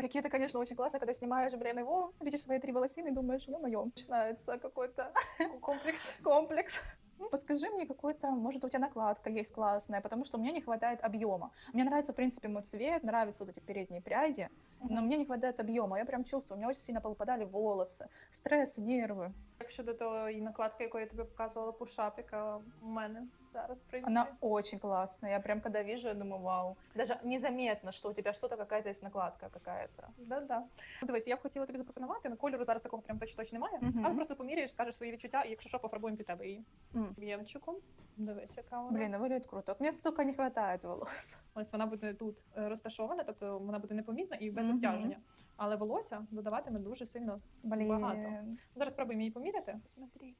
Парикеты, конечно, очень классно, когда снимаешь, блин, его, видишь свои три волосины и думаешь, ё-моё, начинается какой-то Комплекс. комплекс. Ну, Подскажи мне какой-то, может, у тебя накладка есть классная, потому что мне не хватает объема. Мне нравится, в принципе, мой цвет, нравятся вот эти передние пряди, но мне не хватает объема. Я прям чувствую, у меня очень сильно попадали волосы, стресс, нервы. Щодо того, і накладка, яку я тобі показувала, пушап, яка у мене зараз, в принципі. Она очень классная. Я прям когда вижу, я думаю, вау. Даже незаметно, что у тебя что-то какая-то есть накладка какая-то. Да-да. Ну, Дивись, я б хотіла тобі запропонувати, ну кольору зараз такого прям точно немає, Мгм. але просто поміряєш, скажеш свої відчуття, і якщо що, пофарбуємо під тебе її. М. В'ємчиком. Дивись, яка вона. Блин, ну выглядит круто. Вот мне столько не хватает волос. Ось вона буде тут е, розташована, тобто вона буде непомітна і без Мгм. обтяження. Але волосся додаватиме дуже сильно. Блин. Багато. Зараз спробуємо її поміряти. Посмотрите.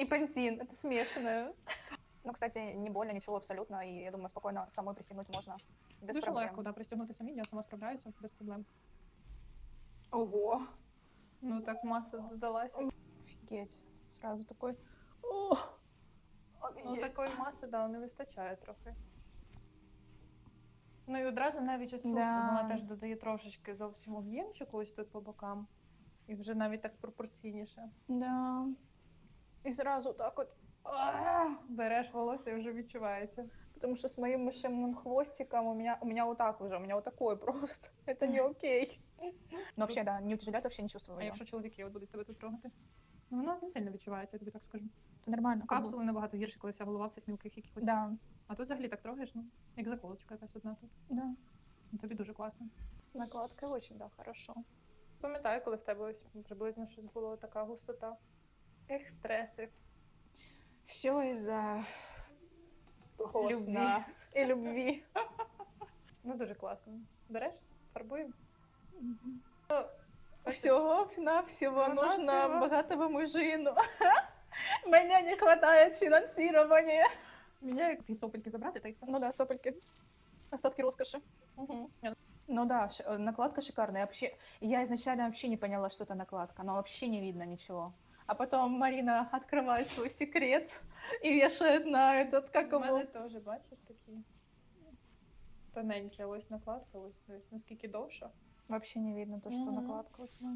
И пантин, это смешанное. Ну, кстати, не больно, ничего абсолютно, и я думаю, спокойно самой пристегнуть можно без дуже проблем. легко да, пристягнути самі, я сама справляюся без проблем. Ого, Ну так маса додалася. офигеть. Сразу такой... О, Ну офигеть. такої маси да, не вистачає трохи. Ну і одразу навіть оцю Да. вона теж додає трошечки зовсім об'ємчику ось тут по бокам. І вже навіть так пропорційніше. Да. И сразу так вот... а, Береш волосся і вже відчувається. Потому что с моим мышиным хвостиком у меня, у меня вот так уже, у меня вот такой просто. Это не окей. Но вообще, да, не утяжелят, вообще не чувствую. А её. якщо чоловіки от будуть тебе тут трогати? Ну, воно не сильно відчувається, я тобі так скажу. Это нормально. как бы. Капсули набагато гірше, коли вся голова в цих мілких якихось. Да, А тут взагалі так трогаєш, ну, як заколочка якась одна тут. да. Ну, Тобі дуже класно. С накладкой очень, да, хорошо. Пам'ятаю, коли в тебе ось приблизно щось було така густота. Ех, стреси. Все из-за плохого Любви. сна и любви. Ну, дуже класно. Береш, фарбуємо. Всего на всего нужно Всего-навсего. богатого мужчину. Мне не хватает финансирования. Міняю ті сопельки забрати, та й все. Ну да, сопельки. Остатки роскоши. Угу. Ну да, ш- э, накладка шикарная. Я Вообще, я изначально вообще не поняла, что это накладка, но вообще не видно ничего. А потом Марина открывает свой секрет и вешает на этот, как У его... мене теж, бачиш, такі тоненькі, а ось накладка, ось дивись, наскільки довша. Вообще не видно то, что Мгм. накладка у тебя.